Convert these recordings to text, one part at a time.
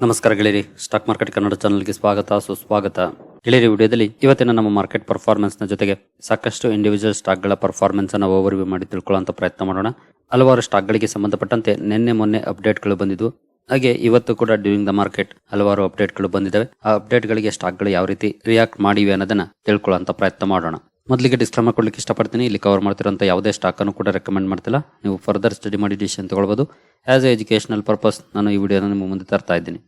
ನಮಸ್ಕಾರ ಗೆಳೆಯರಿ. Stock market Kannada ಚಾನಲ್ಗೆ ಸ್ವಾಗತ, ಸುಸ್ವಾಗತ. ಗೆಳೆಯರಿ, ವಿಡಿಯೋದಲ್ಲಿ ಇವತ್ತಿನ ನಮ್ಮ ಮಾರ್ಕೆಟ್ ಪರ್ಫಾರ್ಮೆನ್ಸ್ನ ಜೊತೆಗೆ ಸಾಕಷ್ಟು ಇಂಡಿವಿಜುವಲ್ ಸ್ಟಾಕ್ಗಳ ಪರ್ಫಾರ್ಮೆನ್ಸ್ ಅನ್ನು ಓವರ್ ವ್ಯೂ ಮಾಡಿ ತಿಳ್ಕೊಳ್ಳುವಂತ ಪ್ರಯತ್ನ ಮಾಡೋಣ. ಹಲವಾರು ಸ್ಟಾಕ್ ಗಳಿಗೆ ಸಂಬಂಧಪಟ್ಟಂತೆ ನಿನ್ನೆ ಮೊನ್ನೆ ಅಪ್ಡೇಟ್ಗಳು ಬಂದಿದ್ವು. ಹಾಗೆ ಇವತ್ತು ಕೂಡ ಡ್ಯೂರಿಂಗ್ ದ ಮಾರ್ಕೆಟ್ ಹಲವಾರು ಅಪ್ಡೇಟ್ಗಳು ಬಂದಿದ್ದಾವೆ. ಆ ಅಪ್ಡೇಟ್ ಗಳಿಗೆ ಸ್ಟಾಕ್ಗಳು ಯಾವ ರೀತಿ ರಿಯಾಕ್ಟ್ ಮಾಡಿವೆ ಅನ್ನೋದನ್ನ ತಿಳ್ಕೊಳ್ಳುವಂತ ಪ್ರಯತ್ನ ಮಾಡೋಣ. ಮೊದಲಿಗೆ ಡಿಸ್ಕ್ಲೇಮರ್ ಕೊಡ್ಲಿಕ್ಕೆ ಇಷ್ಟಪಡ್ತೀನಿ. ಇಲ್ಲಿ ಕವರ್ ಮಾಡ್ತಿರೋಂಥ ಯಾವುದೇ ಸ್ಟಾಕನ್ನು ಕೂಡ ರೆಕಮೆಂಡ್ ಮಾಡ್ತಿಲ್ಲ. ನೀವು ಫರ್ದರ್ ಸ್ಟಡಿ ಮಾಡಿ ಡಿಸಿಷನ್ ತಗೊಳ್ಬೋದು. ಆ್ಯಸ್ ಎ ಎಜುಕೇಶನಲ್ ಪರ್ಪಸ್ ನಾನು ಈ ವಿಡಿಯೋನ ನಿಮ್ಮ ಮುಂದೆ ತರ್ತಾ ಇದ್ದೀನಿ.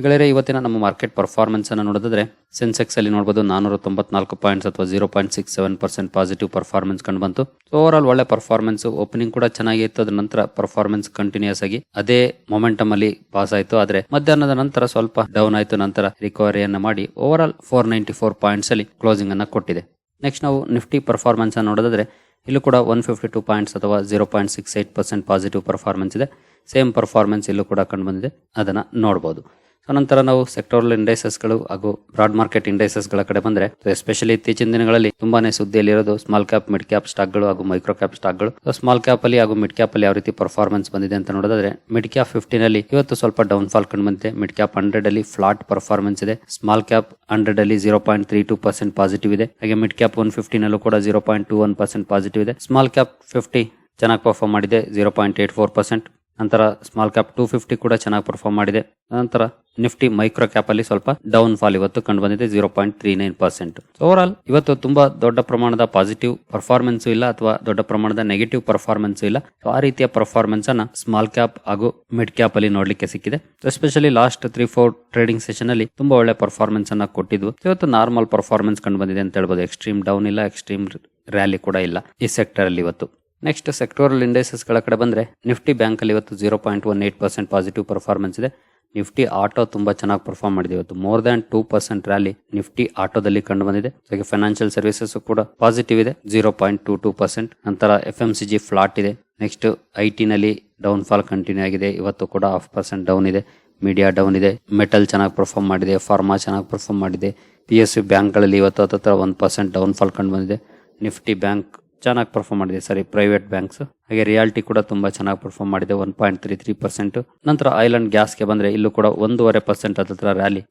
ಗೆಳೆಯರೆ, ಇವತ್ತಿನ ನಮ್ಮ ಮಾರ್ಕೆಟ್ ಪರ್ಫಾರ್ಮೆನ್ಸನ್ನು ನೋಡಿದ್ರೆ ಸೆನ್ಸೆಕ್ಸ್ ಅಲ್ಲಿ ನೋಡಬಹುದು ನಾನೂರ ತೊಂಬತ್ನಾಲ್ಕು ಪಾಯಿಂಟ್ಸ್ ಅಥವಾ zero point six seven percent positive performance ಕಂಡು ಬಂತು. ಓವರ್ ಆಲ್ ಒಳ್ಳೆ ಪರ್ಫಾರ್ಮೆನ್ಸ್ ಓಪನಿಂಗ್ ಕೂಡ ಚೆನ್ನಾಗಿತ್ತು ಅದರ ನಂತರ ಪರ್ಫಾರ್ಮೆನ್ಸ್ ಕಂಟಿನ್ಯೂಸ್ ಆಗಿ ಅದೇ ಮೊಮೆಂಟಮ್ ಅಲ್ಲಿ ಪಾಸ್ ಆಯಿತು. ಆದರೆ, ಮಧ್ಯಾಹ್ನದ ನಂತರ ಸ್ವಲ್ಪ ಡೌನ್ ಆಯಿತು. ನಂತರ ರಿಕವರಿಯನ್ನು ಮಾಡಿ overall four ninety four points ಅಲ್ಲಿ ಕ್ಲೋಸಿಂಗ್ ಅನ್ನು ಕೊಟ್ಟಿದೆ. ನೆಕ್ಸ್ಟ್ ನಾವು ನಿಫ್ಟಿ ಪರ್ಫಾರ್ಮೆನ್ಸ್ ನೋಡೋದಾದರೆ ನೋಡೋದಾದ್ರೆ ಇಲ್ಲೂ ಕೂಡ ಒನ್ ಫಿಫ್ಟಿ ಟೂ ಪಾಯಿಂಟ್ಸ್ ಅಥವಾ zero point six eight percent positive performance ಇದೆ. ಸೇಮ್ ಪರ್ಫಾರ್ಮೆನ್ಸ್ ಇಲ್ಲೂ ಕೂಡ ಕಂಡು ಬಂದಿದೆ. ಅದನ್ನ ನೋಡಬಹುದು ಸೊ ನಂತರ ನಾವು ಸೆಕ್ಟೋರಲ್ ಇಂಡೈಸಸ್ಗಳು ಹಾಗೂ ಬ್ರಾಡ್ ಮಾರ್ಕೆಟ್ ಇಂಡೈಸಸ್ಗಳ ಕಡೆ ಬಂದ್ರೆ ಎಸ್ಪೆಷಲಿ ಇತ್ತೀಚಿನ ದಿನಗಳಲ್ಲಿ ತುಂಬಾನೇ ಸುದ್ದಿಯಲ್ಲಿರೋದು ಸ್ಮಾಲ್ ಕ್ಯಾಪ್ ಮಿಡ್ ಕ್ಯಾಪ್ ಸ್ಟಾಕ್ಗಳು ಹಾಗೂ ಮೈಕ್ರೋ ಕ್ಯಾಪ್ ಸ್ಟಾಕ್ಗಳು ಸ್ಮಾಲ್ ಕ್ಯಾಪ್ ಅಲ್ಲಿ ಹಾಗೂ ಮಿಡ್ ಕ್ಯಾಪ್ ಅಲ್ಲಿ ಯಾವ ರೀತಿ ಪರ್ಫಾರ್ಮೆನ್ಸ್ ಬಂದಿದೆ ಅಂತ ನೋಡೋದಾದ್ರೆ ಮಿಡ್ ಕ್ಯಾಪ್ ಫಿಫ್ಟೀನ್ ಅಲ್ಲಿ ಇವತ್ತು ಸ್ವಲ್ಪ ಡೌನ್ ಫಾಲ್ ಕಂಡು ಬಂದಿದೆ. ಮಿಡ್ ಕ್ಯಾಪ್ ಹಂಡ್ರೆಡ್ ಅಲ್ಲಿ ಫ್ಲಾಟ್ ಪರ್ಫಾರ್ಮೆನ್ಸ್ ಇದೆ. ಸ್ಮಾಲ್ ಕ್ಯಾಪ್ ಹಂಡ್ರೆಡ್ ಅಲ್ಲಿ zero point three two percent positive ಇದೆ. ಹಾಗೆ ಮಿಡ್ ಕ್ಯಾಪ್ ಒನ್ ಫಿಫ್ಟೀನ್ ಕೂಡ zero point two one percent positive ಇದೆ. ಸ್ಮಾಲ್ ಕ್ಯಾಪ್ ಫಿಫ್ಟಿ ಚೆನ್ನಾಗಿ ಪರ್ಫಾರ್ಮ್ ಮಾಡಿದೆ zero point eight four percent ನಂತರ ಸ್ಮಾಲ್ ಕ್ಯಾಪ್ ಟೂ ಫಿಫ್ಟಿ ಕೂಡ ಚೆನ್ನಾಗಿ ಪರ್ಫಾರ್ಮ್ ಮಾಡಿದೆ. ನಂತರ ನಿಫ್ಟಿ ಮೈಕ್ರೋ ಕ್ಯಾಪ್ ಅಲ್ಲಿ ಸ್ವಲ್ಪ ಡೌನ್ ಫಾಲ್ ಇವತ್ತು ಕಂಡು ಬಂದಿದೆ zero point three nine percent overall ಇವತ್ತು ತುಂಬಾ ದೊಡ್ಡ ಪ್ರಮಾಣದ ಪಾಸಿಟಿವ್ ಪರ್ಫಾರ್ಮೆನ್ಸ್ ಇಲ್ಲ ಅಥವಾ ದೊಡ್ಡ ಪ್ರಮಾಣದ ನೆಗೆಟಿವ್ ಪರ್ಫಾರ್ಮೆನ್ಸ್ ಇಲ್ಲ. ಆ ರೀತಿಯ ಪರ್ಫಾರ್ಮೆನ್ಸ್ ಅನ್ನ ಸ್ಮಾಲ್ ಕ್ಯಾಪ್ ಹಾಗೂ ಮಿಡ್ ಕ್ಯಾಪ್ ಅಲ್ಲಿ ನೋಡ್ಲಿಕ್ಕೆ ಸಿಕ್ಕಿದೆ. Especially last three four trading session ಅಲ್ಲಿ ತುಂಬಾ ಒಳ್ಳೆ ಪರ್ಫಾರ್ಮೆನ್ಸ್ ಅನ್ನ ಕೊಟ್ಟಿದ್ವು. ಇವತ್ತು ನಾರ್ಮಲ್ ಪರ್ಫಾರ್ಮೆನ್ಸ್ ಕಂಡು ಬಂದಿದೆ ಅಂತ ಹೇಳ್ಬೋದು. ಎಕ್ಸ್ಟ್ರೀಮ್ ಡೌನ್ ಇಲ್ಲ ಎಕ್ಸ್ಟ್ರೀಮ್ ರ್ಯಾಲಿ ಕೂಡ ಇಲ್ಲ ಈ ಸೆಕ್ಟರ್ ಅಲ್ಲಿ ಇವತ್ತು. ನೆಕ್ಸ್ಟ್ ಸೆಕ್ಟೋರಲ್ ಇಂಡೈಸಸ್ಗಳ ಕಡೆ ಬಂದ್ರೆ ನಿಫ್ಟಿ ಬ್ಯಾಂಕ್ ಅಲ್ಲಿ ಇವತ್ತು zero point one eight percent positive performance ಇದೆ. ನಿಫ್ಟಿ ಆಟೋ ತುಂಬಾ ಚೆನ್ನಾಗಿ ಪರ್ಫಾರ್ಮ್ ಮಾಡಿದೆ ಇವತ್ತು. More than two percent rally Nifty ಆಟೋದಲ್ಲಿ ಕಂಡು ಬಂದಿದೆ. ಹಾಗೆ ಫೈನಾನ್ಷಿಯಲ್ ಸರ್ವಿಸಸ್ ಕೂಡ ಪಾಸಿಟಿವ್ ಇದೆ zero point two two percent ನಂತರ F M C G flat ಇದೆ. ನೆಕ್ಸ್ಟ್ ಐ ಟಿ ನಲ್ಲಿ ಡೌನ್ ಫಾಲ್ ಕಂಟಿನ್ಯೂ ಆಗಿದೆ. ಇವತ್ತು ಕೂಡ ಹಾಫ್ ಪರ್ಸೆಂಟ್ ಡೌನ್ ಇದೆ. ಮೀಡಿಯಾ ಡೌನ್ ಇದೆ. ಮೆಟಲ್ ಚೆನ್ನಾಗಿ ಪರ್ಫಾರ್ಮ್ ಮಾಡಿದೆ. ಫಾರ್ಮಾ ಚೆನ್ನಾಗಿ ಪರ್ಫಾರ್ಮ್ ಮಾಡಿದೆ. ಪಿ ಎಸ್ ಯು ಬ್ಯಾಂಕ್ಗಳಲ್ಲಿ ಇವತ್ತು ಹತ್ತತ್ರ ಒಂದು ಪರ್ಸೆಂಟ್ ಡೌನ್ ಫಾಲ್ ಕಂಡು ಬಂದಿದೆ. ನಿಫ್ಟಿ ಬ್ಯಾಂಕ್ ಚೆನ್ನಾಗಿ ಪರ್ಫಾರ್ಮ್ ಮಾಡಿದೆ ಸರಿ ಪ್ರೈವೇಟ್ ಬ್ಯಾಂಕ್ಸ್ ಹಾಗೆ ರಿಯಾಲಿಟಿ ಕೂಡ ತುಂಬಾ ಚೆನ್ನಾಗಿ ಪರ್ಫಾರ್ಮ್ ಮಾಡಿದೆ one point three three percent ನಂತರ ಐಲ್ಯಾಂಡ್ ಗ್ಯಾಸ್ಗೆ ಬಂದ್ರೆ ಇಲ್ಲೂ ಕೂಡ ಒಂದೂವರೆ ಪರ್ಸೆಂಟ್ ಹತ್ರ ರ್ಯಾಲಿ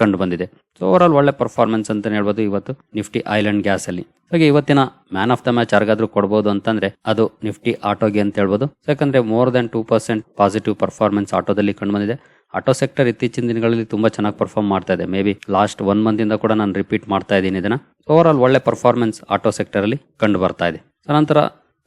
ಕಂಡು ಬಂದಿದೆ. ಸೊ ಓವರ್ ಆಲ್ ಒಳ್ಳೆ ಪರ್ಫಾರ್ಮೆನ್ಸ್ ಅಂತ ಹೇಳ್ಬೋದು ಇವತ್ತು ನಿಫ್ಟಿ ಐಲ್ಯಾಂಡ್ ಗ್ಯಾಸ್ ಅಲ್ಲಿ ಹಾಗೆ ಇವತ್ತಿನ ಮ್ಯಾನ್ ಆಫ್ ದ ಮ್ಯಾಚ್ ಯಾರಿಗಾದ್ರೂ ಕೊಡಬಹುದು ಅಂತಂದ್ರೆ ಅದು ನಿಫ್ಟಿ ಆಟೋಗೆ ಅಂತ ಹೇಳ್ಬೋದು. ಯಾಕಂದ್ರೆ more than two percent positive performance ಆಟೋದಲ್ಲಿ ಕಂಡು ಬಂದಿದೆ. ಆಟೋ ಸೆಕ್ಟರ್ ಇತ್ತೀಚಿನ ದಿನಗಳಲ್ಲಿ ತುಂಬಾ ಚೆನ್ನಾಗಿ ಪರ್ಫಾರ್ಮ್ ಮಾಡ್ತಾ ಇದೆ. May be last one month ಇಂದ ಕೂಡ ನಾನು ರಿಪೀಟ್ ಮಾಡ್ತಾ ಇದ್ದೀನಿ ಇದನ್ನ. ಓವರ್ ಆಲ್ ಒಳ್ಳೆ ಪರ್ಫಾರ್ಮೆನ್ಸ್ ಆಟೋ ಸೆಕ್ಟರ್ ಅಲ್ಲಿ ಕಂಡು ಬರ್ತಾ ಇದೆ. ನಂತರ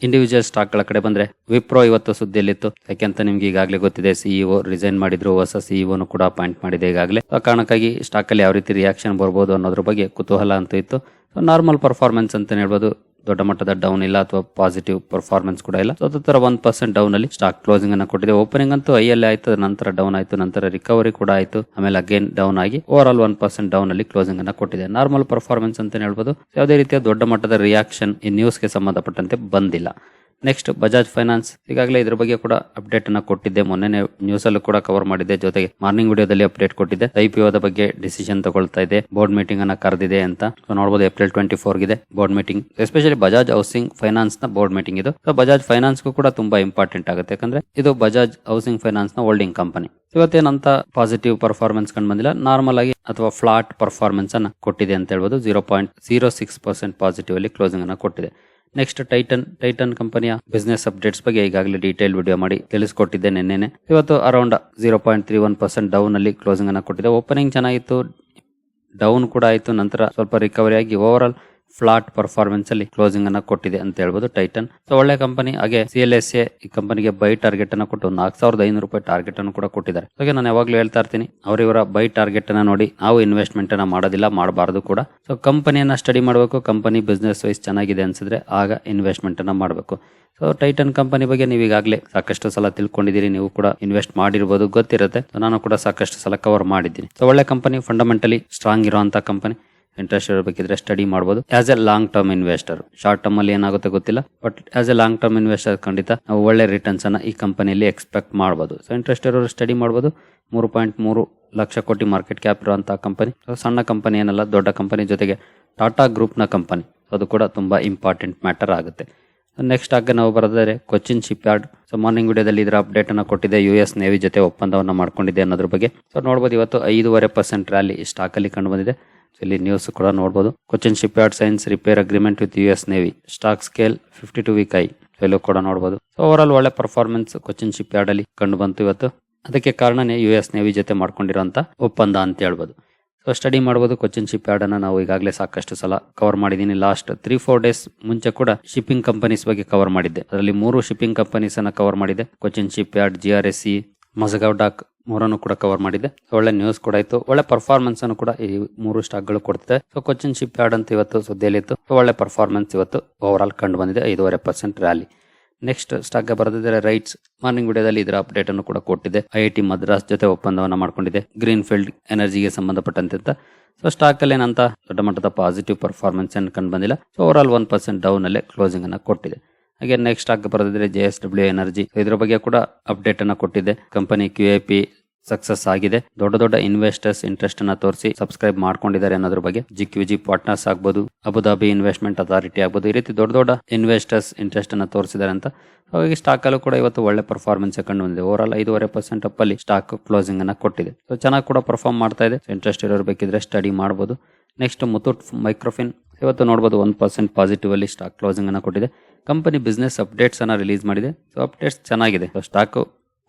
ಇಂಡಿವಿಜುವಲ್ ಸ್ಟಾಕ್ಗಳ ಕಡೆ ಬಂದ್ರೆ ವಿಪ್ರೋ ಇವತ್ತು ಸುದ್ದಿಯಲ್ಲಿತ್ತು. ಯಾಕೆಂತ ನಿಮ್ಗೆ ಈಗಾಗಲೇ ಗೊತ್ತಿದೆ ಸಿಇಒ ರಿಸೈನ್ ಮಾಡಿದ್ರು, ಹೊಸ ಸಿಇಒನು ಕೂಡ ಅಪಾಯಿಂಟ್ ಮಾಡಿದೆ ಈಗಾಗಲೇ. ಆ ಕಾರಣಕ್ಕಾಗಿ ಸ್ಟಾಕ್ ಅಲ್ಲಿ ಯಾವ ರೀತಿ ರಿಯಾಕ್ಷನ್ ಬರ್ಬೋದು ಅನ್ನೋದ್ರ ಬಗ್ಗೆ ಕುತೂಹಲ ಅಂತ ಇತ್ತು. ನಾರ್ಮಲ್ ಪರ್ಫಾರ್ಮೆನ್ಸ್ ಅಂತ ಹೇಳ್ಬೋದು. ದೊಡ್ಡ ಮಟ್ಟದ ಡೌನ್ ಇಲ್ಲ ಅಥವಾ ಪಾಸಿಟಿವ್ ಪರ್ಫಾರ್ಮೆನ್ಸ್ ಕೂಡ ಇಲ್ಲ. ಸೊ ತರ ಒನ್ ಪರ್ಸೆಂಟ್ ಡೌನ್ ಅಲ್ಲಿ ಸ್ಟಾಕ್ ಕ್ಲೋಸಿಂಗ್ ಅನ್ನ ಕೊಟ್ಟಿದೆ. ಓಪನಿಂಗ್ ಅಂತೂ ಅಲ್ಲಿ ಆಯ್ತು, ನಂತರ ಡೌನ್ ಆಯ್ತು, ನಂತರ ರಿಕವರಿ ಕೂಡ ಆಯ್ತು. ಆಮೇಲೆ ಅಗೇನ್ ಡೌನ್ ಆಗಿ over all one percent down ಅಲ್ಲಿ ಕ್ಲೋಸಿಂಗ್ ಅನ್ನ ಕೊಟ್ಟಿದೆ. ನಾರ್ಮಲ್ ಪರ್ಫಾರ್ಮೆನ್ಸ್ ಅಂತ ಹೇಳ್ಬೋದು. ಯಾವುದೇ ರೀತಿಯ ದೊಡ್ಡ ಮಟ್ಟದ ರಿಯಾಕ್ಷನ್ ಈ ನ್ಯೂಸ್ಗೆ ಸಂಬಂಧಪಟ್ಟಂತೆ ಬಂದಿಲ್ಲ. ನೆಕ್ಸ್ಟ್ ಬಜಾಜ್ ಫೈನಾನ್ಸ್ ಈಗಾಗಲೇ ಇದ್ರ ಬಗ್ಗೆ ಕೂಡ ಅಪ್ಡೇಟ್ ಅನ್ನ ಕೊಟ್ಟಿದ್ದೆ. ಮೊನ್ನೆ ನ್ಯೂಸ್ ಅಲ್ಲೂ ಕೂಡ ಕವರ್ ಮಾಡಿದ್ದೆ. ಜೊತೆಗೆ ಮಾರ್ನಿಂಗ್ ವಿಡಿಯೋದಲ್ಲಿ ಅಪ್ಡೇಟ್ ಕೊಟ್ಟಿದ್ದೆ. ಐ ಪಿ ದ ಬಗ್ಗೆ ಡಿಸಿಷನ್ ತಗೊಳ್ತಾ ಇದೆ. ಬೋರ್ಡ್ ಮೀಟಿಂಗ್ ಅನ್ನ ಕರೆದಿದೆ ಅಂತ. ನೋಡಬಹುದು ಏಪ್ರಿಲ್ ಟ್ವೆಂಟಿ ಫೋರ್ ಗಿದೆ board meeting especially Bajaj housing ಫೈನಾನ್ಸ್ನ board meeting ಇದು. ಬಜಾಜ್ ಫೈನಾನ್ಸ್ ಕೂಡ ತುಂಬಾ ಇಂಪಾರ್ಟೆಂಟ್ ಆಗುತ್ತೆ. ಯಾಕಂದ್ರೆ ಇದು ಬಜಾಜ್ ಹೌಸಿಂಗ್ ಫೈನಾನ್ಸ್ನ ಹೋಲ್ಡಿಂಗ್ ಕಂಪನಿ ಇವತ್ತೇನಂತ ಪಾಸಿಟಿವ್ ಪರ್ಫಾರ್ಮೆನ್ಸ್ ಕಂಡು ಬಂದಿಲ್ಲ. ನಾರ್ಮಲ್ ಆಗಿ ಅಥವಾ ಫ್ಲಾಟ್ ಪರ್ಫಾರ್ಮೆನ್ಸ್ ಅನ್ನ ಕೊಟ್ಟಿದೆ ಅಂತ ಹೇಳ್ಬೋದು. Zero point zero six percent positive ಅಲ್ಲಿ ಕ್ಲೋಸಿಂಗ್ ಅನ್ನ ಕೊಟ್ಟಿದೆ. ನೆಕ್ಸ್ಟ್ ಟೈಟನ್ ಟೈಟನ್ ಕಂಪನಿಯ ಬಿಸ್ನೆಸ್ ಅಪ್ಡೇಟ್ಸ್ ಬಗ್ಗೆ ಈಗಾಗಲೇ ಡೀಟೇಲ್ ವಿಡಿಯೋ ಮಾಡಿ ತಿಳಿಸ್ಕೊಟ್ಟಿದ್ದೆ ನಿನ್ನೆನೆ. ಇವತ್ತು around zero point three one percent down ಅಲ್ಲಿ ಕ್ಲೋಸಿಂಗ್ ಅನ್ನ ಕೊಟ್ಟಿದೆ. ಓಪನಿಂಗ್ ಚೆನ್ನಾಗಿತ್ತು ಡೌನ್ ಕೂಡ ಆಯಿತು. ನಂತರ ಸ್ವಲ್ಪ ರಿಕವರಿ ಆಗಿ ಓವರ್ ಆಲ್ ಫ್ಲಾಟ್ ಪರ್ಫಾರ್ಮೆನ್ಸ್ ಅಲ್ಲಿ ಕ್ಲೋಸಿಂಗ್ ಅನ್ನ ಕೊಟ್ಟಿದೆ ಅಂತ ಹೇಳ್ಬೋದು ಟೈಟನ್ ಸೊ ಒಳ್ಳೆ ಕಂಪನಿ ಹಾಗೆ ಸಿ ಎಲ್ ಎಸ್ ಎ ಈ ಕಂಪನಿಗೆ ಬೈ ಟಾರ್ಗೆಟ್ ಅನ್ನ ಕೊಟ್ಟು ನಾಲ್ಕು ಸಾವಿರದ ಐನೂರು ರೂಪಾಯಿ ಟಾರ್ಗೆಟ್ ಅನ್ನು ಕೂಡ ಕೊಟ್ಟಿದ್ದಾರೆ. ಹಾಗೆ ನಾನು ಯಾವಾಗಲೂ ಹೇಳ್ತಾ ಇರ್ತೀನಿ, ಅವರಿವರ ಬೈ ಟಾರ್ಗೆಟ್ ಅನ್ನ ನೋಡಿ, ನಾವು ಇನ್ವೆಸ್ಟ್ಮೆಂಟ್ ಅನ್ನ ಮಾಡೋದಿಲ್ಲ, ಮಾಡಬಾರದು ಕೂಡ. ಸೊ ಕಂಪನಿಯನ್ನ ಸ್ಟಡಿ ಮಾಡಬೇಕು ಕಂಪನಿ ಬಿಸ್ನೆಸ್ ವೈಸ್ ಚೆನ್ನಾಗಿದೆ ಅನ್ಸಿದ್ರೆ ಆಗ ಇನ್ವೆಸ್ಟ್ಮೆಂಟ್ ಅನ್ನ ಮಾಡಬೇಕು. ಸೊ ಟೈಟನ್ ಕಂಪನಿ ಬಗ್ಗೆ ನೀವು ಈಗಾಗಲೇ ಸಾಕಷ್ಟು ಸಲ ತಿಳ್ಕೊಂಡಿದ್ದೀರಿ, ನೀವು ಕೂಡ ಇನ್ವೆಸ್ಟ್ ಮಾಡಿರ್ಬೋದು, ಗೊತ್ತಿರುತ್ತೆ. ನಾನು ಕೂಡ ಸಾಕಷ್ಟು ಸಲ ಕವರ್ ಮಾಡಿದ್ದೀನಿ. ಸೊ ಒಳ್ಳೆ ಕಂಪನಿ ಫಂಡಮೆಂಟಲಿ ಸ್ಟ್ರಾಂಗ್ ಇರುವಂತಹ ಕಂಪನಿ ಇಂಟ್ರೆಸ್ಟ್ ಇರಬೇಕಿದ್ರೆ ಸ್ಟಡಿ ಮಾಡಬಹುದು as a long term investor short term ಅಲ್ಲಿ ಏನಾಗುತ್ತೆ ಗೊತ್ತಿಲ್ಲ? But as a long term investor ಖಂಡಿತ ನಾವು ಒಳ್ಳೆ ರಿಟರ್ನ್ಸ್ ಅನ್ನ ಈ ಕಂಪನಿಯಲ್ಲಿ ಎಕ್ಸ್ಪೆಕ್ಟ್ ಮಾಡಬಹುದು ಸೊ ಇಂಟ್ರೆಸ್ಟ್ ಇರೋರು ಸ್ಟಡಿ ಮಾಡಬಹುದು ಮೂರು ಪಾಯಿಂಟ್ ಮೂರು ಲಕ್ಷ ಕೋಟಿ ಮಾರ್ಕೆಟ್ ಕ್ಯಾಪ್ ಇರುವಂತಹ ಕಂಪನಿ ಸಣ್ಣ ಕಂಪನಿ ಏನಲ್ಲ, ದೊಡ್ಡ ಕಂಪನಿ ಜೊತೆಗೆ ಟಾಟಾ ಗ್ರೂಪ್ನ ಕಂಪನಿ ಅದು ಕೂಡ ತುಂಬಾ ಇಂಪಾರ್ಟೆಂಟ್ ಮ್ಯಾಟರ್ ಆಗುತ್ತೆ. ನೆಕ್ಸ್ಟ್ ಆಗ ನಾವು ಬರೋದಾದ್ರೆ Cochin ship yard so morning ವಿಡಿಯೋದಲ್ಲಿ ಇದರ ಅಪ್ಡೇಟ್ ಅನ್ನ ಕೊಟ್ಟಿದೆ ಯು ಎಸ್ ನೇವಿ ಜೊತೆ ಒಪ್ಪಂದವನ್ನ ಮಾಡ್ಕೊಂಡಿದೆ ಅನ್ನೋದ್ರ ಬಗ್ಗೆ. ಸೊ ನೋಡಬಹುದು ಇವತ್ತು ಐದೂವರೆ ಪರ್ಸೆಂಟ್ ರ್ಯಾಲಿ ಸ್ಟಾಕ್ ಅಲ್ಲಿ ಕಂಡು ಬಂದಿದೆ. ಇಲ್ಲಿ ನ್ಯೂಸ್ ಕೂಡ ನೋಡಬಹುದು Cochin shipyard signs repair agreement with U S Navy stock scales fifty two week high ಇಲ್ಲೂ ಕೂಡ ನೋಡಬಹುದು ಸೊ ಓವರ್ ಆಲ್ ಒಳ್ಳೆ ಪರ್ಫಾರ್ಮೆನ್ಸ್ ಕೊಚಿನ್ ಶಿಪ್ ಯಾರ್ಡ್ ಅಲ್ಲಿ ಕಂಡು ಬಂತು ಇವತ್ತು. ಅದಕ್ಕೆ ಕಾರಣನೇ ಯು ಎಸ್ ನೇವಿ ಜೊತೆ ಮಾಡ್ಕೊಂಡಿರುವಂತ ಒಪ್ಪಂದ ಅಂತ ಹೇಳ್ಬೋದು. ಸೊ ಸ್ಟಡಿ ಮಾಡ್ಬೋದು. ಕೊಚಿನ್ ಶಿಪ್ ಯಾರ್ಡ್ ಅನ್ನ ನಾವು ಈಗಾಗಲೇ ಸಾಕಷ್ಟು ಸಲ ಕವರ್ ಮಾಡಿದ್ದೀನಿ ಲಾಸ್ಟ್ ತ್ರೀ ಫೋರ್ ಡೇಸ್ ಮುಂಚೆ ಕೂಡ ಶಿಪ್ಪಿಂಗ್ ಕಂಪನೀಸ್ ಬಗ್ಗೆ ಕವರ್ ಮಾಡಿದ್ದೆ. ಅದರಲ್ಲಿ ಮೂರು ಶಿಪ್ಪಿಂಗ್ ಕಂಪನೀಸ್ ಅನ್ನ ಕವರ್ ಮಾಡಿದೆ. Cochin shipyard G R S C Mazagon Dock ಮೂರನ್ನು ಕೂಡ ಕವರ್ ಮಾಡಿದೆ ಒಳ್ಳೆ ನ್ಯೂಸ್ ಕೂಡ ಇತ್ತು ಒಳ್ಳೆ ಪರ್ಫಾರ್ಮೆನ್ಸ್ ಅನ್ನು ಕೂಡ ಈ ಮೂರು ಸ್ಟಾಕ್ಗಳು ಕೊಡ್ತಿದೆ. ಸೊ ಕೊಚ್ಚಿನ್ ಶಿಪ್ ಯಾರ್ಡ್ ಅಂತ ಇವತ್ತು ಸುದ್ದಿಯಲ್ಲಿತ್ತು. ಸೊ ಒಳ್ಳೆ ಪರ್ಫಾರ್ಮೆನ್ಸ್ ಇವತ್ತು ಓವರ್ ಆಲ್ ಕಂಡು ಬಂದಿದೆ. ಐದೂವರೆ ಪರ್ಸೆಂಟ್ ರ್ಯಾಲಿ ನೆಕ್ಸ್ಟ್ ಸ್ಟಾಕ್ ಬರೆದಿದ್ದಾರೆ ರೈಟ್ಸ್ ಮಾರ್ನಿಂಗ್ ವಿಡಿಯೋದಲ್ಲಿ ಇದರ ಅಪ್ಡೇಟ್ ಅನ್ನು ಕೂಡ ಕೊಟ್ಟಿದೆ ಐ ಐ ಟಿ ಮದ್ರಾಸ್ ಜೊತೆ ಒಪ್ಪಂದವನ್ನು ಮಾಡ್ಕೊಂಡಿದೆ. ಗ್ರೀನ್ ಫೀಲ್ಡ್ ಎನರ್ಜಿಗೆ ಸಂಬಂಧಪಟ್ಟಂತೆ ಸೊ ಸ್ಟಾಕ್ ಅಲ್ಲಿ ಏನಂತ? ದೊಡ್ಡ ಮಟ್ಟದ ಪಾಸಿಟಿವ್ ಪರ್ಫಾರ್ಮೆನ್ಸ್ ಏನು ಕಂಡು ಬಂದಿಲ್ಲ. So over all one percent down ಅಲ್ಲೇ ಕ್ಲೋಸಿಂಗ್ ಅನ್ನು ಕೊಟ್ಟಿದೆ. ಹಾಗೆ ನೆಕ್ಸ್ಟ್ ಸ್ಟಾಕ್ ಬರೆದಿದ್ರೆ ಜೆ ಎಸ್ ಡಬ್ಲ್ಯೂ ಎನರ್ಜಿ ಇದ್ರ ಬಗ್ಗೆ ಕೂಡ ಅಪ್ಡೇಟ್ ಅನ್ನ ಕೊಟ್ಟಿದೆ. Company Q A P success ಆಗಿದೆ. ದೊಡ್ಡ ದೊಡ್ಡ ಇನ್ವೆಸ್ಟರ್ಸ್ ಇಂಟ್ರೆಸ್ಟ್ ಅನ್ನ ತೋರಿಸಿ ಸಬ್ಸ್ಕ್ರೈಬ್ ಮಾಡ್ಕೊಂಡಿದ್ದಾರೆ ಅನ್ನೋದ್ರ ಬಗ್ಗೆ ಜಿ ಕ್ಯೂ ಜಿ ಪಾರ್ಟ್ನರ್ಸ್ ಆಗ್ಬೋದು ಅಬುದಾಬಿ ಇನ್ವೆಸ್ಟ್ಮೆಂಟ್ ಅಥಾರಿಟಿ ಆಗ್ಬೋದು, ಈ ರೀತಿ ದೊಡ್ಡ ದೊಡ್ಡ ಇನ್ವೆಸ್ಟರ್ಸ್ ಇಂಟ್ರೆಸ್ಟ್ ಅನ್ನ ತೋರಿಸಿದ್ದಾರೆ ಅಂತ. ಹಾಗಾಗಿ ಸ್ಟಾಕ್ ಅಲ್ಲೂ ಕೂಡ ಇವತ್ತು ಒಳ್ಳೆ ಪರ್ಫಾರ್ಮೆನ್ಸ್ ಕಂಡು ಬಂದಿದೆ. ಓವರ್ ಆಲ್ ಐದೂವರೆ ಪರ್ಸೆಂಟ್ ಅಪ್ ಅಲ್ಲಿ ಸ್ಟಾಕ್ ಕ್ಲೋಸಿಂಗ್ ಅನ್ನ ಕೊಟ್ಟಿದೆ. ಸೊ ಚೆನ್ನಾಗಿ ಕೂಡ ಪರ್ಫಾರ್ಮ್ ಮಾಡ್ತಾ ಇದೆ. ಇಂಟ್ರೆಸ್ಟ್ ಇರೋರು ಬೇಕಿದ್ರೆ ಸ್ಟಡಿ ಮಾಡಬಹುದು ನೆಕ್ಸ್ಟ್ ಮುತ್ತೂಟ್ ಮೈಕ್ರೋಫಿನ್ ಇವತ್ತು ನೋಡಬಹುದು ಒನ್ ಪರ್ಸೆಂಟ್ ಪಾಸಿಟಿವ್ ಅಲ್ಲಿ ಸ್ಟಾಕ್ ಕ್ಲೋಸಿಂಗ್ ಅನ್ನ ಕೊಟ್ಟಿದೆ. ಕಂಪನಿ ಬಿಸ್ನೆಸ್ ಅಪ್ಡೇಟ್ಸ್ ಅನ್ನ ರಿಲೀಸ್ ಮಾಡಿದೆ. ಸೊ ಅಪ್ಡೇಟ್ಸ್ ಚೆನ್ನಾಗಿದೆ. ಸ್ಟಾಕ್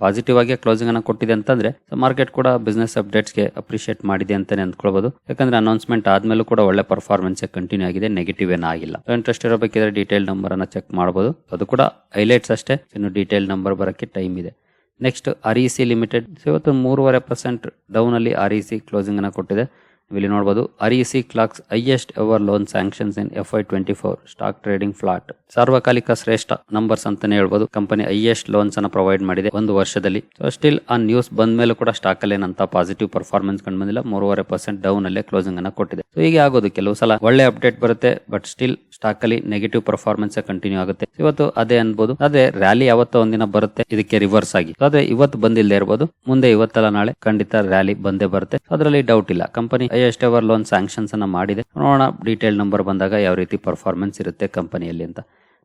ಪಾಸಿಟಿವ್ ಆಗಿ ಕ್ಲೋಸಿಂಗ್ ಅನ್ನ ಕೊಟ್ಟಿದೆ ಅಂತಂದ್ರೆ ಮಾರ್ಕೆಟ್ ಕೂಡ ಬಿಸ್ನೆಸ್ ಅಪ್ಡೇಟ್ಸ್ಗೆ ಅಪ್ರಿಶಿಯೇಟ್ ಮಾಡಿದೆ ಅಂತಾನೆ ಅಂದ್ಕೊಳ್ಬಹುದು ಯಾಕಂದ್ರೆ ಅನೌನ್ಸ್ಮೆಂಟ್ ಆದ್ಮೇಲೂ ಕೂಡ ಒಳ್ಳೆ ಪರ್ಫಾರ್ಮೆನ್ಸ್ ಕಂಟಿನ್ಯೂ ಆಗಿದೆ ನೆಗೆಟಿವ್ ಏನೂ ಆಗಿಲ್ಲ. ಇಂಟ್ರೆಸ್ಟ್ ಇರಬೇಕಿದ್ರೆ ಡೀಟೇಲ್ ನಂಬರ್ ಅನ್ನ ಚೆಕ್ ಮಾಡಬಹುದು ಅದು ಕೂಡ ಹೈಲೈಟ್ಸ್ ಅಷ್ಟೇ. ಇನ್ನು ಡೀಟೇಲ್ ನಂಬರ್ ಬರಕ್ಕೆ ಟೈಮ್ ಇದೆ. Next R E C limited ಇವತ್ತು ಮೂರುವರೆ ಪರ್ಸೆಂಟ್ ಡೌನ್ ಅಲ್ಲಿ ಆರ್ ಇ ಸಿ ಕ್ಲೋಸಿಂಗ್ ಅನ್ನ ಕೊಟ್ಟಿದೆ. ಇಲ್ಲಿ ನೋಡಬಹುದು R E C clocks highest ever loan sanctions in F I twenty four stock trading flat ಸಾರ್ವಕಾಲಿಕ ಶ್ರೇಷ್ಠ ನಂಬರ್ಸ್ ಅಂತಾನೆ ಹೇಳ್ಬೋದು. ಕಂಪನಿ ಹೈಯೆಸ್ಟ್ ಲೋನ್ಸ್ ಅನ್ನು ಪ್ರೊವೈಡ್ ಮಾಡಿದೆ ಒಂದು ವರ್ಷದಲ್ಲಿ. ಸ್ಟಿಲ್ ಆ ನ್ಯೂಸ್ ಬಂದ ಮೇಲೆ ಕೂಡ ಸ್ಟಾಕ್ ಅಲ್ಲಿ ಏನಂತ ಪಾಸಿಟಿವ್ ಪರ್ಫಾರ್ಮೆನ್ಸ್ ಕಂಡು ಬಂದಿಲ್ಲ. ಮೂರುವರೆ ಪರ್ಸೆಂಟ್ ಡೌನ್ ಅಲ್ಲೇ ಕ್ಲೋಸಿಂಗ್ ಅನ್ನ ಕೊಟ್ಟಿದೆ. ಸೊ ಹೀಗೆ ಆಗೋದು. ಕೆಲವು ಸಲ ಒಳ್ಳೆ ಅಪ್ಡೇಟ್ ಬರುತ್ತೆ ಬಟ್ ಸ್ಟಿಲ್ ಸ್ಟಾಕ್ ಅಲ್ಲಿ ನೆಗೆಟಿವ್ ಪರ್ಫಾರ್ಮೆನ್ಸ್ ಕಂಟಿನ್ಯೂ ಆಗುತ್ತೆ. ಇವತ್ತು ಅದೇ ಅನ್ಬೋದು. ಅದೇ ರ್ಯಾಲಿ ಯಾವತ್ತೋ ಒಂದಿನ ಬರುತ್ತೆ, ಇದಕ್ಕೆ ರಿವರ್ಸ್ ಆಗಿ. ಅದೇ ಇವತ್ತು ಬಂದಿಲ್ಲದೆ ಇರಬಹುದು ಮುಂದೆ ಇವತ್ತಲ್ಲ ನಾಳೆ ಖಂಡಿತ ರ್ಯಾಲಿ ಬಂದೇ ಬರುತ್ತೆ. ಅದರಲ್ಲಿ ಡೌಟ್ ಇಲ್ಲ. Company highest ever loan sanctions ಅನ್ನ ಮಾಡಿದೆ. ನೋಡೋಣ ಡೀಟೇಲ್ ನಂಬರ್ ಬಂದಾಗ ಯಾವ ರೀತಿ ಪರ್ಫಾರ್ಮೆನ್ಸ್ ಇರುತ್ತೆ ಕಂಪನಿಯಲ್ಲಿ ಅಂತ.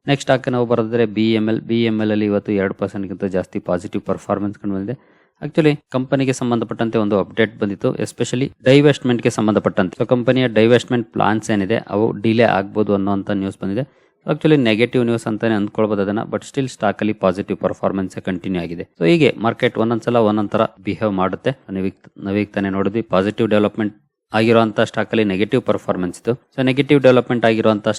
ನೆಕ್ಸ್ಟ್ ಸ್ಟಾಕ್ ನಾವು ಬರೆದ್ರೆ B M L B M L ಅಲ್ಲಿ ಇವತ್ತು ಎರಡು ಪರ್ಸೆಂಟ್ಗಿಂತ ಜಾಸ್ತಿ ಪಾಸಿಟಿವ್ ಪರ್ಫಾರ್ಮೆನ್ಸ್ ಕಂಡು ಬಂದಿದೆ ಆಕ್ಚುಲಿ ಕಂಪನಿಗೆ ಸಂಬಂಧಪಟ್ಟಂತೆ ಒಂದು ಅಪ್ಡೇಟ್ ಬಂದಿತ್ತು ಎಸ್ಪೆಷಲಿ ಡೈವೆಸ್ಟ್ಮೆಂಟ್ಗೆ ಸಂಬಂಧಪಟ್ಟಂತೆ. ಸೊ ಕಂಪನಿಯ ಡೈವೆಸ್ಟ್ಮೆಂಟ್ ಪ್ಲಾನ್ಸ್ ಏನಿದೆ, ಅವು ಡಿಲೇ ಆಗ್ಬೋದು ಅನ್ನೋಂಥ ನ್ಯೂಸ್ ಬಂದಿದೆ. ಆಕ್ಚುಲಿ ನೆಗೆಟಿವ್ ನ್ಯೂಸ್ ಅಂತಾನೆ ಅಂದ್ಕೊಳ್ಬೋದು ಅದನ್ನ ಬಟ್ ಸ್ಟಿಲ್ ಸ್ಟಾಕ್ ಅಲ್ಲಿ ಪಾಸಿಟಿವ್ ಪರ್ಫಾರ್ಮೆನ್ಸ್ ಕಂಟಿನ್ಯೂ ಆಗಿದೆ. ಸೊ ಹೀಗೆ ಮಾರ್ಕೆಟ್ ಒಂದೊಂದ್ಸಲ ಒಂದೊಂದರ ಬಿಹೇವ್ ಮಾಡುತ್ತೆ. ತಾನೇ ನೋಡಿದ್ವಿ ಪಾಸಿಟಿವ್ ಡೆವಲಪ್ಮೆಂಟ್ ಆಗಿರುವಂತ ಸ್ಟಾಕ್ ಅಲ್ಲಿ ನೆಗೆಟಿವ್ ಪರ್ಫಾರ್ಮೆನ್ಸ್ ಇತ್ತು. ಸೊ ನೆಗೆಟಿವ್ ಡೆವಲಪ್ಮೆಂಟ್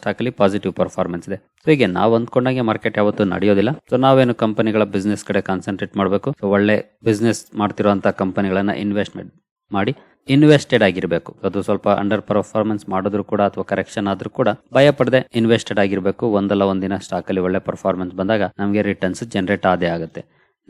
ಸ್ಟಾಕ್ ಅಲ್ಲಿ ಪಾಸಿಟಿವ್ ಪರ್ಫಾರ್ಮೆನ್ಸ್ ಇದೆ. ಸೊ ಹೀಗೆ ನಾವು ಅಂದ್ಕೊಂಡಾಗೆ ಮಾರ್ಕೆಟ್ ಯಾವತ್ತೂ ನಡೆಯೋದಿಲ್ಲ. ಸೊ ನಾವೇನು ಕಂಪನಿಗಳ ಬಿಸ್ನೆಸ್ ಕಡೆ ಕಾನ್ಸಂಟ್ರೇಟ್ ಮಾಡಬೇಕು. ಸೊ ಒಳ್ಳೆ ಬಿಸ್ನೆಸ್ ಮಾಡ್ತಿರುವಂತಹ ಕಂಪನಿಗಳನ್ನ ಇನ್ವೆಸ್ಟ್ಮೆಂಟ್ ಮಾಡಿ ಇನ್ವೆಸ್ಟೆಡ್ ಆಗಿರಬೇಕು. ಅದು ಸ್ವಲ್ಪ ಅಂಡರ್ ಪರ್ಫಾರ್ಮೆನ್ಸ್ ಮಾಡಿದ್ರು ಕೂಡ ಅಥವಾ ಕರೆಕ್ಷನ್ ಆದ್ರೂ ಕೂಡ ಭಯ ಪಡದೆ ಇನ್ವೆಸ್ಟೆಡ್ ಆಗಿರಬೇಕು. ಒಂದಲ್ಲ ಒಂದಿನ ಸ್ಟಾಕ್ ಅಲ್ಲಿ ಒಳ್ಳೆ ಪರ್ಫಾರ್ಮೆನ್ಸ್ ಬಂದಾಗ ನಮಗೆ ರಿಟರ್ನ್ಸ್ ಜನರೇಟ್ ಆದೇ ಆಗುತ್ತೆ.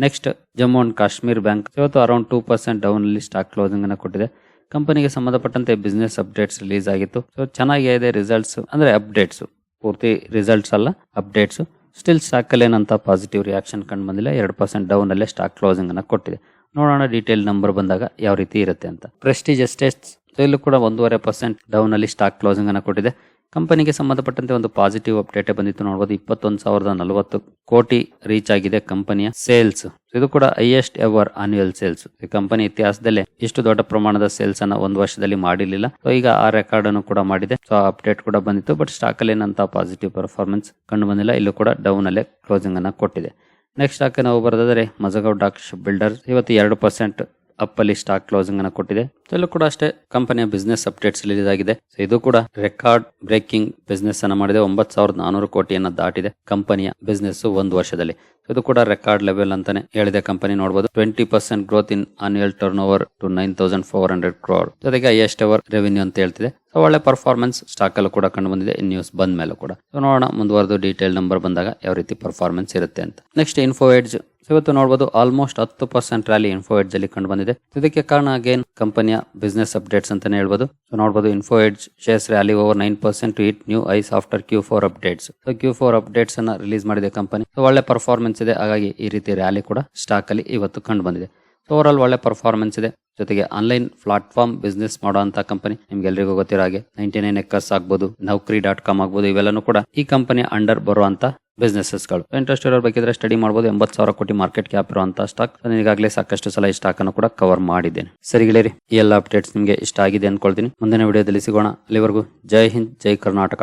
Next Jammu and Kashmir bank ಇವತ್ತು ಅರೌಂಡ್ ಟೂ ಪರ್ಸೆಂಟ್ ಡೌನ್ ಅಲ್ಲಿ ಸ್ಟಾಕ್ ಕ್ಲೋಸಿಂಗ್ ಅನ್ನು ಕೊಟ್ಟಿದೆ. ಕಂಪನಿಗೆ ಸಂಬಂಧಪಟ್ಟಂತೆ ಬಿಸ್ನೆಸ್ ಅಪ್ಡೇಟ್ಸ್ ರಿಲೀಸ್ ಆಗಿತ್ತು. ಸೊ ಚೆನ್ನಾಗಿದೆ ರಿಸಲ್ಟ್ಸ್ ಅಂದ್ರೆ ಅಪ್ಡೇಟ್ಸು ಪೂರ್ತಿ ರಿಸಲ್ಟ್ಸ್ ಅಲ್ಲ ಅಪ್ಡೇಟ್ಸು ಸ್ಟಿಲ್ ಸ್ಟಾಕಲ್ಲಿ ಏನಂತ ಪಾಸಿಟಿವ್ ರಿಯಾಕ್ಷನ್ ಕಂಡು ಬಂದಿಲ್ಲ. ಎರಡು ಪರ್ಸೆಂಟ್ ಡೌನ್ ಅಲ್ಲೇ ಸ್ಟಾಕ್ ಕ್ಲೋಸಿಂಗ್ ಅನ್ನ ಕೊಟ್ಟಿದೆ. ನೋಡೋಣ ಡೀಟೇಲ್ ನಂಬರ್ ಬಂದಾಗ ಯಾವ ರೀತಿ ಇರುತ್ತೆ ಅಂತ. ಪ್ರೆಸ್ಟೀಜ್ ಎಸ್ಟೇಟ್ಸ್ ಇಲ್ಲೂ ಕೂಡ ಒಂದೂವರೆ ಪರ್ಸೆಂಟ್ ಡೌನ್ ಅಲ್ಲಿ ಸ್ಟಾಕ್ ಕ್ಲೋಸಿಂಗ್ ಅನ್ನ ಕೊಟ್ಟಿದೆ. ಕಂಪನಿಗೆ ಸಂಬಂಧಪಟ್ಟಂತೆ ಒಂದು ಪಾಸಿಟಿವ್ ಅಪ್ಡೇಟ್ ಬಂದಿತ್ತು. ನೋಡಬಹುದು ಇಪ್ಪತ್ತೊಂದು ಸಾವಿರದ ನಲವತ್ತು ಕೋಟಿ ರೀಚ್ ಆಗಿದೆ ಕಂಪನಿಯ ಸೇಲ್ಸ್ ಇದು ಕೂಡ ಹೈಯೆಸ್ಟ್ ಎವರ್ ಆನ್ಯುಯಲ್ ಸೇಲ್ಸ್ ಈ ಕಂಪನಿ ಇತಿಹಾಸದಲ್ಲಿ ಇಷ್ಟು ದೊಡ್ಡ ಪ್ರಮಾಣದ ಸೇಲ್ಸ್ ಅನ್ನ ಒಂದು ವರ್ಷದಲ್ಲಿ ಮಾಡಿರಲಿಲ್ಲ. ಸೊ ಈಗ ಆ ರೆಕಾರ್ಡ್ ಅನ್ನು ಕೂಡ ಮಾಡಿದೆ. ಸೊ ಅಪ್ಡೇಟ್ ಕೂಡ ಬಂದಿತ್ತು. ಬಟ್ ಸ್ಟಾಕ್ ಅಲ್ಲಿ ಏನಂತ ಪಾಸಿಟಿವ್ ಪರ್ಫಾರ್ಮೆನ್ಸ್ ಕಂಡು ಬಂದಿಲ್ಲ. ಇಲ್ಲೂ ಕೂಡ ಡೌನ್ ಅಲ್ಲೇ ಕ್ಲೋಸಿಂಗ್ ಅನ್ನ ಕೊಟ್ಟಿದೆ. ನೆಕ್ಸ್ಟ್ ಸ್ಟಾಕ್ ನಾವು ಬರೋದಾದ್ರೆ ಮಜಗಾವ್ ಡಾಕ್ ಬಿಲ್ಡರ್ ಇವತ್ತು ಎರಡು ಪರ್ಸೆಂಟ್ ಅಪ್ ಅಲ್ಲಿ ಸ್ಟಾಕ್ ಕ್ಲೋಸಿಂಗ್ ಅನ್ನ ಕೊಟ್ಟಿದೆ. ಇದೆಲ್ಲೂ ಕೂಡ ಅಷ್ಟೇ ಕಂಪನಿಯ ಬಿಸ್ನೆಸ್ ಅಪ್ಡೇಟ್ಸ್ ರಿಲೀಸ್ ಆಗಿದೆ ಸೊ ಇದು ಕೂಡ ರೆಕಾರ್ಡ್ ಬ್ರೇಕಿಂಗ್ ಬಿಸ್ನೆಸ್ ಅನ್ನ ಮಾಡಿದೆ. ಒಂಬತ್ತು ಸಾವಿರದ ನಾನೂರು ಕೋಟಿಯನ್ನ ದಾಟಿದೆ ಕಂಪನಿಯ ಬಿಸ್ನೆಸ್ ಒಂದು ವರ್ಷದಲ್ಲಿ. ಇದು ಕೂಡ ರೆಕಾರ್ಡ್ ಲೆವೆಲ್ ಅಂತಾನೆ ಹೇಳಿದೆ ಕಂಪನಿ ನೋಡಬಹುದು twenty percent growth in annual turnover two nine thousand four hundred crore ಜೊತೆಗೆ ಹೈಯೆಸ್ಟ್ ಅವರ್ ರೆವಿನ್ಯೂ ಅಂತ ಹೇಳ್ತಿದೆ. ಸೊ ಒಳ್ಳೆ ಪರ್ಫಾರ್ಮೆನ್ಸ್ ಸ್ಟಾಕ್ ಅಲ್ಲೂ ಕೂಡ ಕಂಡು ಬಂದಿದೆ. ನ್ಯೂಸ್ ಬಂದ ಮೇಲೆ ಕೂಡ. ನೋಡೋಣ ಮುಂದುವರೆದು ಡೀಟೇಲ್ ನಂಬರ್ ಬಂದಾಗ ಯಾವ ರೀತಿ ಪರ್ಫಾರ್ಮೆನ್ಸ್ ಇರುತ್ತೆ ಅಂತ. ನೆಕ್ಸ್ಟ್ ಇನ್ಫೋ ಎಡ್ಜ್ ಇವತ್ತು ನೋಡಬಹುದು ಆಲ್ಮೋಸ್ಟ್ ಹತ್ತು ಪರ್ಸೆಂಟ್ ರ್ಯಾಲಿ ಇನ್ಫೋ ಎಡ್ಜ್ ಅಲ್ಲಿ ಕಂಡು ಬಂದಿದೆ. ಇದಕ್ಕೆ ಕಾರಣ ಅಗೇನ್ ಕಂಪನಿಯ ಬಿಸ್ನೆಸ್ ಅಪ್ಡೇಟ್ಸ್ ಅಂತಾನೆ ಹೇಳ್ಬೋದು. ಸೊ ನೋಡಬಹುದು Info Edge shares rally over nine percent to it new highs after Q four updates so Q four updates ಅನ್ನ ರಿಲೀಸ್ ಮಾಡಿದೆ ಕಂಪನಿ. ಸೊ ಒಳ್ಳೆ ಪರ್ಫಾರ್ಮೆನ್ಸ್ ಇದೆ. ಹಾಗಾಗಿ ಈ ರೀತಿ ರ್ಯಾಲಿ ಕೂಡ ಸ್ಟಾಕ್ ಅಲ್ಲಿ ಇವತ್ತು ಕಂಡು ಬಂದಿದೆ. ಓವರ್ ಆಲ್ ಒಳ್ಳೆ ಪರ್ಫಾರ್ಮೆನ್ಸ್ ಇದೆ. ಜೊತೆಗೆ ಆನ್ಲೈನ್ ಪ್ಲಾಟ್ಫಾರ್ಮ್ ಬಿಸ್ನೆಸ್ ಮಾಡುವಂತ ಕಂಪನಿ ನಿಮ್ಗೆ ಎಲ್ರಿಗೂ ಗೊತ್ತಿರೋ ಹಾಗೆ. ನೈನ್ಟಿ ನೈನ್ ಎಕ್ಕರ್ಸ್ ಆಗ್ಬೋದು, ನೌಕರಿ ಡಾಟ್ ಕಾಮ್ ಆಗ್ಬೋದು, ಇವೆಲ್ಲನೂ ಕೂಡ ಈ ಕಂಪನಿ ಅಂಡರ್ ಬರುವಂತ ಬಿಸ್ನೆಸಸ್ಗಳು ಇಂಟ್ರೆಸ್ಟ್ ಇರೋರು ಬೇಕಿದ್ರೆ ಸ್ಟಡಿ ಮಾಡಬಹುದು ಎಂಬತ್ತು ಸಾವಿರ ಕೋಟಿ ಮಾರ್ಕೆಟ್ ಕ್ಯಾಪ್ ಇರುವಂತಹ ಸ್ಟಾಕ್ ನಾನು ಈಗಾಗಲೇ ಸಾಕಷ್ಟು ಸಲ ಈ ಸ್ಟಾಕ್ ಅನ್ನು ಕೂಡ ಕವರ್ ಮಾಡಿದ್ದೇನೆ. ಸರಿ ಗೆಳೆಯರಿ, ಈ ಎಲ್ಲ ಅಪ್ಡೇಟ್ಸ್ ನಿಮಗೆ ಇಷ್ಟ ಆಗಿದೆ ಅನ್ಕೊಳ್ತೀನಿ. ಮುಂದಿನ ವಿಡಿಯೋದಲ್ಲಿ ಸಿಗೋಣ. ಅಲ್ಲಿವರೆಗೂ ಜೈ ಹಿಂದ್, ಜೈ ಕರ್ನಾಟಕ.